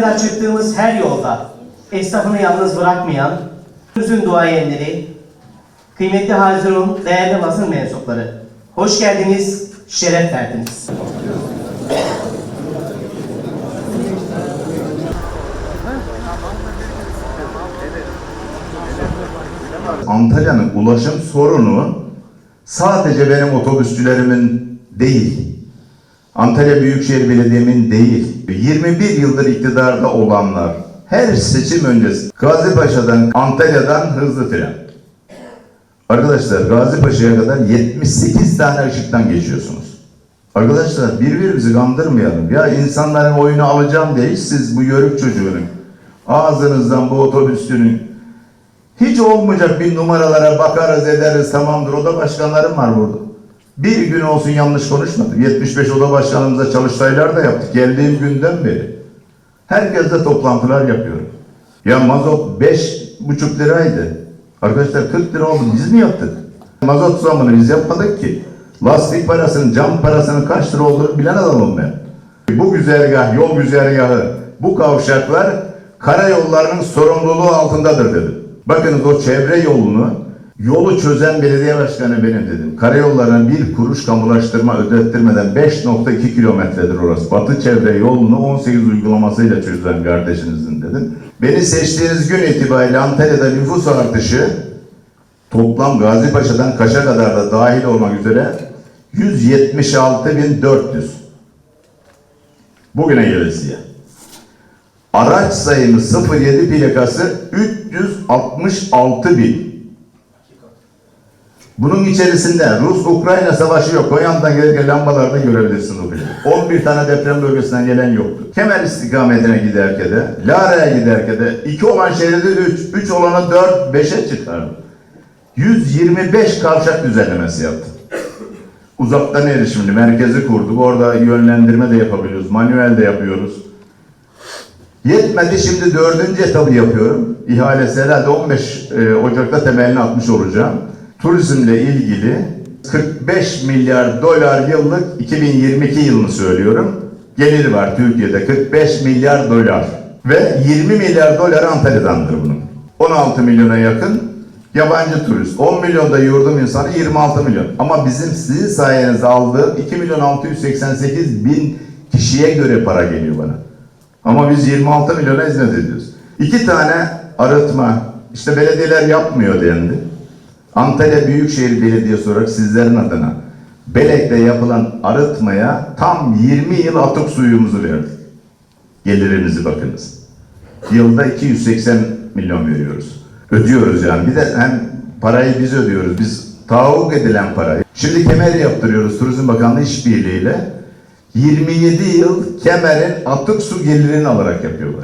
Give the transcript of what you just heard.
kadar çıktığımız her yolda esnafını yalnız bırakmayan sözün duayenleri, kıymetli Hazirun, değerli basın mensupları, hoş geldiniz, şeref verdiniz. Antalya'nın ulaşım sorunu sadece benim otobüsçülerimin değil, Antalya Büyükşehir Belediye'min değil, 21 yıldır iktidarda olanlar, her seçim öncesi Gazipaşa'dan, Antalya'dan hızlı tren. Arkadaşlar Gazipaşa'ya kadar 78 tane ışıktan geçiyorsunuz. Arkadaşlar birbirimizi kandırmayalım. Ya insanların oyunu alacağım diye hiç siz bu yörük çocuğunun ağzınızdan bu otobüsçünün hiç olmayacak bir numaralara bakarız ederiz tamamdır. Oda başkanlarım var burada. Bir gün olsun yanlış konuşmadım. 75 oda başkanımıza çalıştaylar da yaptık. Geldiğim günden beri. Herkesle toplantılar yapıyorum. Ya mazot 5,5 liraydı. Arkadaşlar 40 lira oldu. Biz mi yaptık? Mazot zamını biz yapmadık ki. Lastik parasının, cam parasının kaç lira olduğunu bilen adamım ben. Bu güzergah, yol güzergahı, bu kavşaklar karayollarının sorumluluğu altındadır dedim. Bakınız o çevre yolunu, yolu çözen belediye başkanı benim dedim. Karayollarına bir kuruş kamulaştırma ödettirmeden 5.2 kilometredir orası. Batı çevre yolunu 18 uygulamasıyla çözen kardeşinizin dedim. Beni seçtiğiniz gün itibariyle Antalya'da nüfus artışı toplam Gazipaşa'dan Kaş'a kadar da dahil olmak üzere 176.400. Bugüne gelesiye. Araç sayımı 07 plakası 366 bin. Bunun içerisinde Rus-Ukrayna savaşı yok. Koyan'dan gelirken lambalarda görebilirsiniz o filmi. 11 tane deprem bölgesinden gelen yoktu. Kemer istikametine giderken de, Lara'ya giderken de 2 olan şeridi 3, 3 olanı 4, 5'e çıkardı. 125 kavşak düzenlemesi yaptı. Uzaktan erişimli merkezi kurduk. Orada yönlendirme de yapabiliyoruz. Manuel de yapıyoruz. Yetmedi şimdi dördüncü etabı yapıyorum. İhalesi herhalde 15 e, Ocak'ta temelini atmış olacağım. Turizmle ilgili 45 milyar dolar yıllık 2022 yılını söylüyorum. Gelir var Türkiye'de 45 milyar dolar. Ve 20 milyar dolar Antalya'dandır bunun. 16 milyona yakın yabancı turist. 10 milyon da yurdum insanı 26 milyon. Ama bizim sizin sayenizde aldığım 2 milyon 688 bin kişiye göre para geliyor bana. Ama biz 26 milyona hizmet ediyoruz. İki tane arıtma, işte belediyeler yapmıyor dendi. Antalya Büyükşehir Belediyesi olarak sizlerin adına Belek'te yapılan arıtmaya tam 20 yıl atık suyumuzu verdik. Gelirinizi bakınız. Yılda 280 milyon veriyoruz. Ödüyoruz yani. Bir de hem parayı biz ödüyoruz. Biz tahakkuk edilen parayı. Şimdi kemer yaptırıyoruz Turizm Bakanlığı işbirliğiyle. 27 yıl kemerin atık su gelirini alarak yapıyorlar.